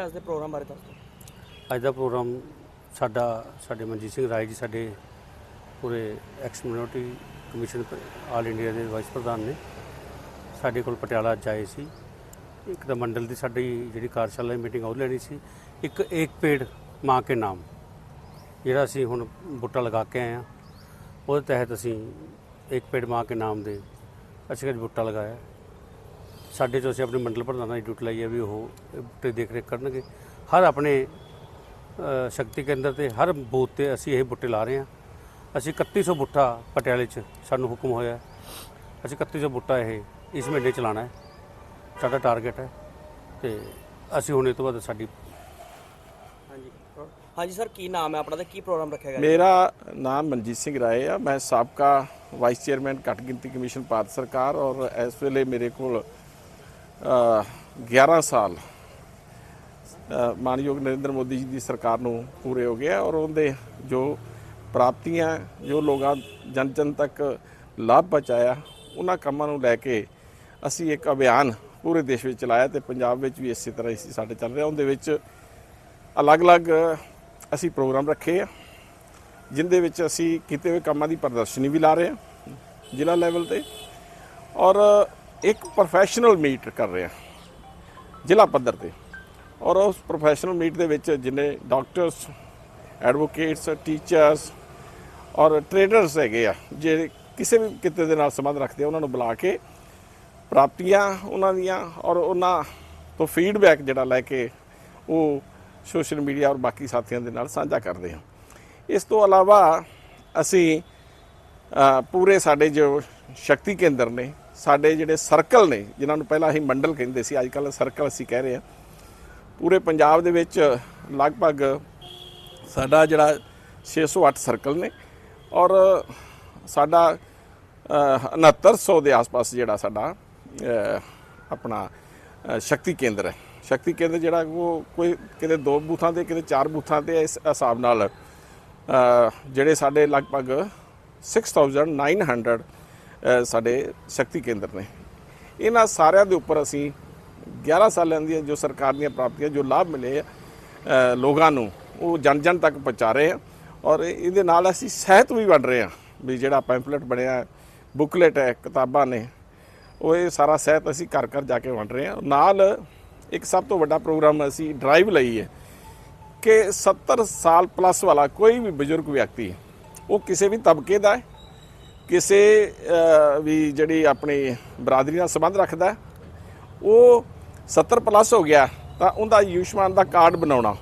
ਅੱਜ ਦੇ ਪ੍ਰੋਗਰਾਮ ਬਾਰੇ ਦੱਸ ਦਿਓ। ਅੱਜ ਦਾ ਪ੍ਰੋਗਰਾਮ ਸਾਡਾ ਸਾਡੇ ਮਨਜੀਤ ਸਿੰਘ ਰਾਏ ਜੀ ਸਾਡੇ ਪੂਰੇ ex minority commission all India ਦੇ ਵਾਈਸ ਪ੍ਰਧਾਨ ਨੇ। ਸਾਡੇ ਕੋਲ ਪਟਿਆਲਾ ਅੱਜ ਆਏ ਸੀ। ਇੱਕ ਤਾਂ ਮੰਡਲ ਦੀ ਸਾਡੀ ਜਿਹੜੀ ਕਾਰਜਸ਼ਾਲਾ ਦੀ ਮੀਟਿੰਗ ਉਹ ਲੈਣੀ ਸੀ। ਇੱਕ ਏਕ ਪੇੜ ਮਾਂ ਕੇ ਨਾਮ ਜਿਹੜਾ ਅਸੀਂ ਹੁਣ ਬੁੱਟਾ ਲਗਾ ਕੇ ਆਏ ਆ ਉਹਦੇ ਤਹਿਤ ਅਸੀਂ ਏਕ ਪੇੜ ਮਾਂ ਕੇ ਨਾਮ ਦੇ ਅਸੀਂ ਅੱਜ ਬੁੱਟਾ ਲਗਾਇਆ। ਸਾਡੇ ਚੋਂ ਅਸੀਂ ਆਪਣੇ ਮੰਡਲ ਪ੍ਰਧਾਨਾਂ ਦੀ ਡਿਊਟੀ ਲਈ ਹੈ ਵੀ ਉਹ ਇਹ ਬੂਟੇ ਦੇਖ ਰੇਖ ਕਰਨਗੇ। ਹਰ ਆਪਣੇ ਸ਼ਕਤੀ ਕੇਂਦਰ ਤੇ ਹਰ ਬੂਥ ਤੇ ਅਸੀਂ ਇਹ ਬੂਟੇ ਲਾ ਰਹੇ ਹਾਂ। ਅਸੀਂ 3100 ਬੂਟਾ ਪਟਿਆਲੇ 'ਚ ਸਾਨੂੰ ਹੁਕਮ ਹੋਇਆ। ਅਸੀਂ 3100 ਬੂਟਾ ਇਹ ਇਸ ਮਹੀਨੇ ਚਲਾਣਾ ਹੈ। ਸਾਡਾ ਟਾਰਗੇਟ ਹੈ। ਤੇ ਅਸੀਂ ਹੁਣ ਇਹ ਤੋਂ ਬਾਅਦ ਸਾਡੀ ਹਾਂਜੀ। ਹਾਂਜੀ ਸਰ ਕੀ ਨਾਮ ਹੈ ਆਪਣਾ ਤੇ ਕੀ ਪ੍ਰੋਗਰਾਮ ਰੱਖਿਆ ਗਿਆ? ਮੇਰਾ ਨਾਮ ਮਨਜੀਤ ਸਿੰਘ ਰਾਏ ਆ। ਮੈਂ ਸਾਬਕਾ ਵਾਈਸ ਚੇਅਰਮੈਨ ਘੱਟ ਗਿਣਤੀ ਕਮਿਸ਼ਨ ਭਾਰਤ ਸਰਕਾਰ ਔਰ ਇਸ ਵੇਲੇ ਮੇਰੇ ਕੋਲ 11 ਸਾਲ ਮਾਨਯੋਗ ਨਰਿੰਦਰ ਮੋਦੀ ਜੀ ਦੀ ਸਰਕਾਰ ਨੂੰ ਪੂਰੇ ਹੋ ਗਏ ਔਰ ਉਹਦੇ ਜੋ ਪ੍ਰਾਪਤੀਆਂ, ਜੋ ਲੋਕਾਂ ਜਨ ਜਨ ਤੱਕ ਲਾਭ ਪਹੁੰਚਾਇਆ, ਉਹਨਾਂ ਕੰਮਾਂ ਨੂੰ ਲੈ ਕੇ ਅਸੀਂ ਇੱਕ ਅਭਿਆਨ ਪੂਰੇ ਦੇਸ਼ ਵਿੱਚ ਚਲਾਇਆ ਤੇ ਪੰਜਾਬ ਵਿੱਚ ਵੀ ਇਸੇ ਤਰ੍ਹਾਂ ਹੀ ਸਾਡੇ ਚੱਲ ਰਿਹਾ। ਉਹਦੇ ਵਿੱਚ ਅਲੱਗ-ਅਲੱਗ ਅਸੀਂ ਪ੍ਰੋਗਰਾਮ ਰੱਖੇ ਆ, ਜਿੰਦੇ ਵਿੱਚ ਅਸੀਂ ਕੀਤੇ ਹੋਏ ਕੰਮਾਂ ਦੀ ਪ੍ਰਦਰਸ਼ਨੀ ਵੀ ਲਾ ਰਹੇ ਹਾਂ ਜ਼ਿਲ੍ਹਾ ਲੈਵਲ ਤੇ। ਔਰ ਇੱਕ ਪ੍ਰੋਫੈਸ਼ਨਲ ਮੀਟ ਕਰ ਰਹੇ ਹਾਂ, ਜ਼ਿਲ੍ਹਾ ਪੱਧਰ ਤੇ। ਔਰ ਉਸ ਪ੍ਰੋਫੈਸ਼ਨਲ ਮੀਟ ਦੇ ਵਿੱਚ ਜਿੰਨੇ ਡਾਕਟਰਸ ਐਡਵੋਕੇਟਸ ਟੀਚਰਸ ਔਰ ਟ੍ਰੇਡਰਸ ਹੈਗੇ ਆ ਜਿਹੜੇ ਕਿਸੇ ਵੀ ਕਿੱਤੇ ਦੇ ਨਾਲ ਸੰਬੰਧ ਰੱਖਦੇ ਆ, ਉਹਨਾਂ ਨੂੰ ਬੁਲਾ ਕੇ ਪ੍ਰਾਪਤੀਆਂ ਉਹਨਾਂ ਦੀਆਂ ਔਰ ਉਹਨਾਂ ਤੋਂ ਫੀਡਬੈਕ ਜਿਹੜਾ ਲੈ ਕੇ ਉਹ ਸੋਸ਼ਲ ਮੀਡੀਆ ਔਰ ਬਾਕੀ ਸਾਥੀਆਂ ਦੇ ਨਾਲ ਸਾਂਝਾ ਕਰਦੇ ਹਾਂ। ਇਸ ਤੋਂ ਇਲਾਵਾ ਅਸੀਂ ਪੂਰੇ ਸਾਡੇ ਜੋ ਸ਼ਕਤੀ ਕੇਂਦਰ ਨੇ ਸਾਡੇ ਜਿਹੜੇ ਸਰਕਲ ਨੇ ਜਿਨ੍ਹਾਂ ਨੂੰ ਪਹਿਲਾਂ ਅਸੀਂ ਮੰਡਲ ਕਹਿੰਦੇ ਸੀ ਅੱਜ ਕੱਲ੍ਹ ਸਰਕਲ ਅਸੀਂ ਕਹਿ ਰਹੇ ਹਾਂ ਪੂਰੇ ਪੰਜਾਬ ਦੇ ਵਿੱਚ ਲਗਭਗ ਸਾਡਾ ਜਿਹੜਾ 608 ਸਰਕਲ ਨੇ ਔਰ ਸਾਡਾ ਅ, 6900 ਦੇ ਆਸ-ਪਾਸ ਜਿਹੜਾ ਸਾਡਾ ਆਪਣਾ ਸ਼ਕਤੀ ਕੇਂਦਰ ਹੈ। ਸ਼ਕਤੀ ਕੇਂਦਰ ਜਿਹੜਾ ਉਹ ਕੋਈ ਕਿਤੇ ਦੋ ਬੂਥਾਂ ਤੇ ਕਿਤੇ ਚਾਰ ਬੂਥਾਂ ਤੇ ਇਸ ਹਿਸਾਬ ਨਾਲ ਜਿਹੜੇ ਸਾਡੇ ਲਗਭਗ 6900 ਅ, ਸਾਡੇ ਸ਼ਕਤੀ ਕੇਂਦਰ ਨੇ। ਇਹਨਾਂ ਸਾਰਿਆਂ ਦੇ ਉੱਪਰ ਅਸੀਂ 11 ਸਾਲਾਂ ਦੀਆਂ ਜੋ ਸਰਕਾਰ ਦੀਆਂ ਪ੍ਰਾਪਤੀਆਂ, ਜੋ ਲਾਭ ਮਿਲੇ ਆ ਲੋਕਾਂ ਨੂੰ, ਉਹ ਜਨ ਜਨ ਤੱਕ ਪਹੁੰਚਾ ਰਹੇ ਆ ਔਰ ਇਹਦੇ ਨਾਲ ਅਸੀਂ ਸਹਿਤ ਵੀ ਵੰਡ ਰਹੇ ਆ ਵੀ ਜਿਹੜਾ ਪੈਂਫਲੇਟ ਬਣਿਆ, ਬੁਕਲੇਟ ਹੈ, ਕਿਤਾਬਾਂ ਨੇ, ਉਹ ਇਹ ਸਾਰਾ ਸਹਿਤ ਅਸੀਂ ਘਰ ਘਰ ਜਾ ਕੇ ਵੰਡ ਰਹੇ ਆ। ਨਾਲ ਇੱਕ ਸਭ ਤੋਂ ਵੱਡਾ ਪ੍ਰੋਗਰਾਮ ਅਸੀਂ ਡਰਾਈਵ ਲਈ ਹੈ ਕਿ 70 ਸਾਲ ਪਲੱਸ ਵਾਲਾ ਕੋਈ ਵੀ ਬਜ਼ੁਰਗ ਵਿਅਕਤੀ, ਉਹ ਕਿਸੇ ਵੀ ਤਬਕੇ ਦਾ ਹੈ ਕਿਸੇ ਵੀ ਜਿਹੜੀ ਆਪਣੀ ਬਰਾਦਰੀ ਨਾਲ ਸੰਬੰਧ ਰੱਖਦਾ ਉਹ 70 ਪਲੱਸ ਹੋ ਗਿਆ, ਤਾਂ ਉਹਦਾ ਆਯੁਸ਼ਮਾਨ ਦਾ ਕਾਰਡ ਬਣਾਉਣਾ।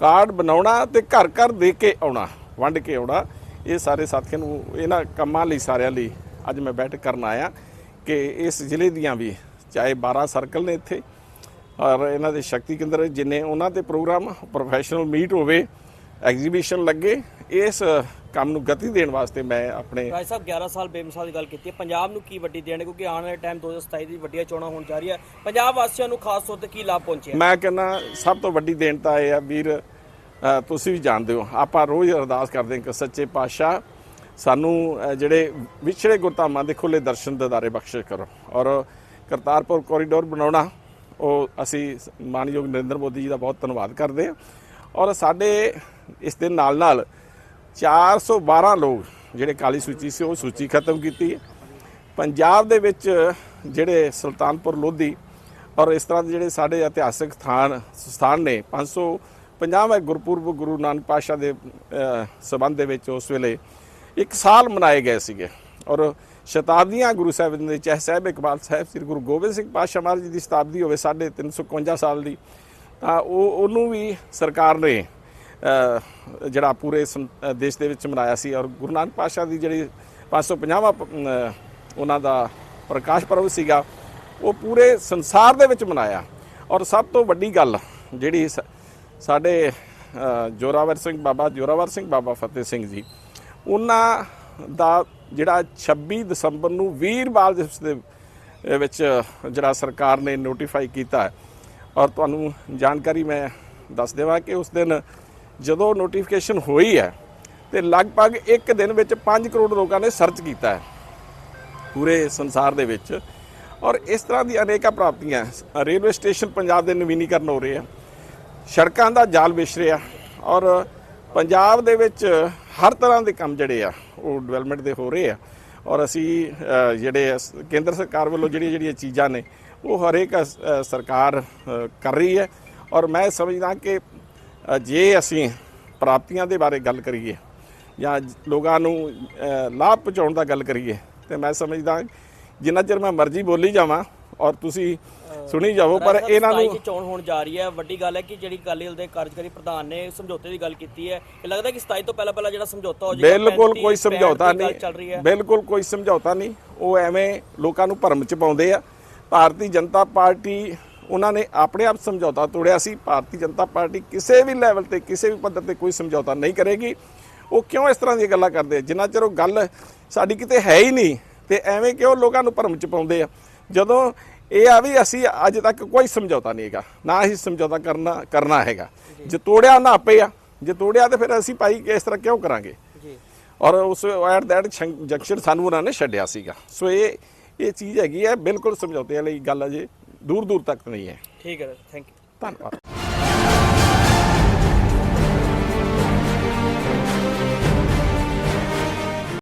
ਕਾਰਡ ਬਣਾਉਣਾ ਤੇ ਘਰ ਘਰ ਦੇ ਕੇ ਆਉਣਾ, ਵੰਡ ਕੇ ਆਉਣਾ, ਇਹ ਸਾਰੇ ਸਾਥੀਆਂ ਨੂੰ, ਇਹਨਾਂ ਕੰਮਾਂ ਲਈ ਸਾਰਿਆਂ ਲਈ ਅੱਜ ਮੈਂ ਬੈਠਕ ਕਰਨ ਆਇਆ ਕਿ ਇਸ ਜ਼ਿਲ੍ਹੇ ਦੀਆਂ ਵੀ, ਚਾਹੇ 12 ਸਰਕਲ ਨੇ ਇੱਥੇ, ਔਰ ਇਹਨਾਂ ਦੇ ਸ਼ਕਤੀ ਕੇਂਦਰ ਜਿੰਨੇ ਉਹਨਾਂ ਦੇ ਪ੍ਰੋਗਰਾਮ ਪ੍ਰੋਫੈਸ਼ਨਲ ਮੀਟ ਹੋਵੇ ਐਗਜ਼ੀਬਿਸ਼ਨ ਲੱਗੇ ਇਸ ਕੰਮ ਨੂੰ ਗਤੀ ਦੇਣ ਵਾਸਤੇ ਮੈਂ ਆਪਣੇ ਰਾਜ ਸਾਹਿਬ 11 ਸਾਲ ਬੇਮਿਸਾਲ ਦੀ ਗੱਲ ਕੀਤੀ ਹੈ। ਪੰਜਾਬ ਨੂੰ ਕੀ ਵੱਡੀ ਦੇਣ ਕਿਉਂਕਿ ਆਉਣ ਵਾਲੇ ਟਾਈਮ 2027 ਦੀ ਵੱਡੀਆਂ ਚੋਣਾਂ ਹੋਣ ਜਾ ਰਹੀ ਹੈ ਪੰਜਾਬ ਵਾਸੀਆਂ ਨੂੰ ਖਾਸ ਤੌਰ ਤੇ ਕੀ ਲਾਭ ਪਹੁੰਚਿਆ? ਮੈਂ ਕਹਿੰਦਾ ਸਭ ਤੋਂ ਵੱਡੀ ਦੇਣ ਤਾਂ ਇਹ ਆ ਵੀਰ ਤੁਸੀਂ ਵੀ ਜਾਣਦੇ ਹੋ। ਆਪਾਂ ਰੋਜ਼ ਅਰਦਾਸ ਕਰਦੇ ਹਾਂ ਕਿ ਸੱਚੇ ਪਾਤਸ਼ਾਹ ਸਾਨੂੰ ਜਿਹੜੇ ਵਿਛੜੇ ਗੁਰਧਾਮਾਂ ਦੇ ਖੁੱਲੇ ਦਰਸ਼ਨ ਦਿਦਾਰੇ ਬਖਸ਼ਿਸ਼ ਕਰੋ। ਔਰ ਕਰਤਾਰਪੁਰ ਕੋਰੀਡੋਰ ਬਣਾਉਣਾ ਉਹ ਅਸੀਂ ਮਾਨਯੋਗ ਨਰਿੰਦਰ ਮੋਦੀ ਜੀ ਦਾ ਬਹੁਤ ਧੰਨਵਾਦ ਕਰਦੇ ਹਾਂ। ਔਰ ਸਾਡੇ ਇਸ ਦੇ ਨਾਲ ਨਾਲ 412 ਲੋਕ ਜਿਹੜੇ ਕਾਲੀ ਸੂਚੀ ਸੀ ਉਹ ਸੂਚੀ ਖਤਮ ਕੀਤੀ ਹੈ। ਪੰਜਾਬ ਦੇ ਵਿੱਚ ਜਿਹੜੇ ਸੁਲਤਾਨਪੁਰ ਲੋਧੀ ਔਰ ਇਸ ਤਰ੍ਹਾਂ ਦੇ ਜਿਹੜੇ ਸਾਡੇ ਇਤਿਹਾਸਕ ਸਥਾਨ ਸਥਾਨ ਨੇ 550 ਗੁਰਪੁਰਬ ਗੁਰੂ ਨਾਨਕ ਪਾਤਸ਼ਾਹ ਦੇ ਅ, ਸੰਬੰਧ ਦੇ ਵਿੱਚ ਉਸ ਵੇਲੇ ਇੱਕ ਸਾਲ ਮਨਾਏ ਗਏ ਸੀਗੇ। ਔਰ ਸ਼ਤਾਬਦੀਆਂ ਗੁਰੂ ਸਾਹਿਬ ਦੇ ਚਾਹੇ ਸਾਹਿਬ ਇਕਬਾਲ ਸਾਹਿਬ ਸ੍ਰੀ ਗੁਰੂ ਗੋਬਿੰਦ ਸਿੰਘ ਪਾਤਸ਼ਾਹ ਮਹਾਰਾਜ ਜੀ ਦੀ ਸ਼ਤਾਬਦੀ ਹੋਵੇ ਸਾਢੇ 351 ਸਾਲ ਦੀ ਤਾਂ ਉਹ ਉਹਨੂੰ ਵੀ ਸਰਕਾਰ ਨੇ ਜਿਹੜਾ ਪੂਰੇ ਸੰ- ਦੇਸ਼ ਦੇ ਵਿੱਚ ਮਨਾਇਆ ਸੀ ਔਰ ਗੁਰੂ ਨਾਨਕ ਪਾਤਸ਼ਾਹ ਦੀ ਜਿਹੜੀ 550ਵਾਂ ਪ- ਅ, ਉਹਨਾਂ ਦਾ ਪ੍ਰਕਾਸ਼ ਪਰਵ ਸੀਗਾ ਉਹ ਪੂਰੇ ਸੰਸਾਰ ਦੇ ਵਿੱਚ ਮਨਾਇਆ। ਔਰ ਸਭ ਤੋਂ ਵੱਡੀ ਗੱਲ ਜਿਹੜੀ ਸ- ਸਾਡੇ ਜੋਰਾਵਰ ਸਿੰਘ ਬਾਬਾ ਜੋਰਾਵਰ ਸਿੰਘ ਬਾਬਾ ਫਤਿਹ ਸਿੰਘ ਜੀ ਉਹਨਾਂ ਦਾ ਜਿਹੜਾ 26 ਦਸੰਬਰ ਨੂੰ ਵੀਰਵਾਰ ਦਿਵਸ ਦੇ ਵਿੱਚ ਜਿਹੜਾ ਸਰਕਾਰ ਨੇ ਨੋਟੀਫਾਈ ਕੀਤਾ ਹੈ। ਔਰ ਤੁਹਾਨੂੰ ਜਾਣਕਾਰੀ ਮੈਂ ਦੱਸ ਦੇਵਾਂ ਕਿ ਉਸ ਦਿਨ ਜਦੋਂ ਨੋਟੀਫਿਕੇਸ਼ਨ ਹੋਈ ਹੈ, ਤੇ ਲਗਭਗ ਇੱਕ ਦਿਨ ਵਿੱਚ 5 ਕਰੋੜ ਲੋਕਾਂ ਨੇ ਸਰਚ ਕੀਤਾ ਹੈ, ਪੂਰੇ ਸੰਸਾਰ ਦੇ ਵਿੱਚ। ਔਰ ਇਸ ਤਰ੍ਹਾਂ ਦੀ ਅਨੇਕਾਂ ਪ੍ਰਾਪਤੀਆਂ, ਰੇਲਵੇ ਸਟੇਸ਼ਨ ਪੰਜਾਬ ਦੇ ਨਵੀਨੀਕਰਨ ਹੋ ਰਹੇ ਆ, ਸੜਕਾਂ ਦਾ ਜਾਲ ਵਿਛ ਰਿਹਾ, ਔਰ ਪੰਜਾਬ ਦੇ ਵਿੱਚ ਹਰ ਤਰ੍ਹਾਂ ਦੇ ਕੰਮ ਜਿਹੜੇ ਆ, ਉਹ ਡਿਵੈਲਪਮੈਂਟ ਦੇ ਹੋ ਰਹੇ ਆ। ਔਰ ਅਸੀਂ ਜਿਹੜੇ ਕੇਂਦਰ ਸਰਕਾਰ ਵੱਲੋਂ ਜਿਹੜੀਆਂ ਜਿਹੜੀਆਂ ਚੀਜ਼ਾਂ ਨੇ, ਉਹ ਹਰੇਕ ਸਰਕਾਰ ਕਰ ਰਹੀ ਹੈ। ਔਰ ਮੈਂ ਸਮਝਦਾ ਕਿ ਜੇ ਅਸੀਂ ਪ੍ਰਾਪਤੀਆਂ ਦੇ ਬਾਰੇ ਗੱਲ ਕਰੀਏ ਜਾਂ ਲੋਕਾਂ ਨੂੰ ਲਾਭ ਪਹੁੰਚਾਉਣ ਦਾ ਗੱਲ ਕਰੀਏ ਤੇ ਮੈਂ ਸਮਝਦਾ ਜਿੰਨਾ ਚਿਰ ਮੈਂ ਮਰਜ਼ੀ ਬੋਲੀ ਜਾਵਾਂ ਔਰ ਤੁਸੀਂ ਸੁਣੀ ਜਾਵੋ ਪਰ ਇਹਨਾਂ ਨੂੰ ਚੋਣ ਹੋਣ ਜਾ ਰਹੀ ਹੈ। ਵੱਡੀ ਗੱਲ ਹੈ ਕਿ ਜਿਹੜੀ ਅਕਾਲੀ ਦਲ ਦੇ ਕਾਰਜਕਾਰੀ ਪ੍ਰਧਾਨ ਨੇ ਸਮਝੌਤੇ ਦੀ ਗੱਲ ਕੀਤੀ ਹੈ। ਇਹ ਲੱਗਦਾ ਕਿ 27 ਤੋਂ ਪਹਿਲਾਂ ਪਹਿਲਾਂ ਜਿਹੜਾ ਸਮਝੌਤਾ ਹੋ ਜਾਏਗਾ ਬਿਲਕੁਲ 35, ਕੋਈ 65 ਸਮਝੌਤਾ ਨਹੀਂ ਬਿਲਕੁਲ ਕੋਈ ਸਮਝੌਤਾ ਨਹੀਂ। ਉਹ ਐਵੇਂ ਲੋਕਾਂ ਨੂੰ ਭਰਮ ਚ ਪਾਉਂਦੇ ਆ। ਭਾਰਤੀ ਜਨਤਾ ਪਾਰਟੀ ਉਹਨਾਂ ਨੇ ਆਪਣੇ ਆਪ ਸਮਝੌਤਾ ਤੋੜਿਆ ਸੀ। ਭਾਰਤੀ ਜਨਤਾ ਪਾਰਟੀ ਕਿਸੇ ਵੀ ਲੈਵਲ ਤੇ ਕਿਸੇ ਵੀ ਪੱਧਰ ਤੇ ਕੋਈ ਸਮਝੌਤਾ ਨਹੀਂ ਕਰੇਗੀ। ਉਹ ਕਿਉਂ ਇਸ ਤਰ੍ਹਾਂ ਦੀਆਂ ਗੱਲਾਂ ਕਰਦੇ ਆ? ਜਿੰਨਾ ਚਿਰ ਉਹ ਗੱਲ ਸਾਡੀ ਕਿਤੇ ਹੈ ਹੀ ਨਹੀਂ ਤੇ ਐਵੇਂ ਕਿਉਂ ਲੋਕਾਂ ਨੂੰ ਭਰਮ ਚ ਪਾਉਂਦੇ ਆ? ਜਦੋਂ ਇਹ ਆ ਵੀ ਅਸੀਂ ਅੱਜ ਤੱਕ ਕੋਈ ਸਮਝੌਤਾ ਨਹੀਂ ਹੈਗਾ ਨਾ ਹੀ ਸਮਝੌਤਾ ਕਰਨਾ ਕਰਨਾ ਹੈਗਾ। ਜੇ ਤੋੜਿਆ ਉਹਨਾਂ ਆਪੇ ਆ। ਜੇ ਤੋੜਿਆ ਤੇ ਫਿਰ ਅਸੀਂ ਭਾਈ ਇਸ ਤਰ੍ਹਾਂ ਕਿਉਂ ਕਰਾਂਗੇ? ਜੀ। ਔਰ ਉਸ ਐਟ ਦੈਟ ਜੰਕਸ਼ਨ ਸਾਨੂੰ ਉਹਨਾਂ ਨੇ ਛੱਡਿਆ ਸੀਗਾ। ਸੋ ਇਹ ਇਹ ਚੀਜ਼ ਹੈਗੀ ਹੈ ਬਿਲਕੁਲ ਸਮਝੌਤੇ ਵਾਲੀ ਗੱਲ ਅਜੇ ਦੂਰ ਦੂਰ ਤੱਕ ਨਹੀਂ ਹੈ। ਠੀਕ ਹੈ ਥੈਂਕ ਯੂ ਧੰਨਵਾਦ।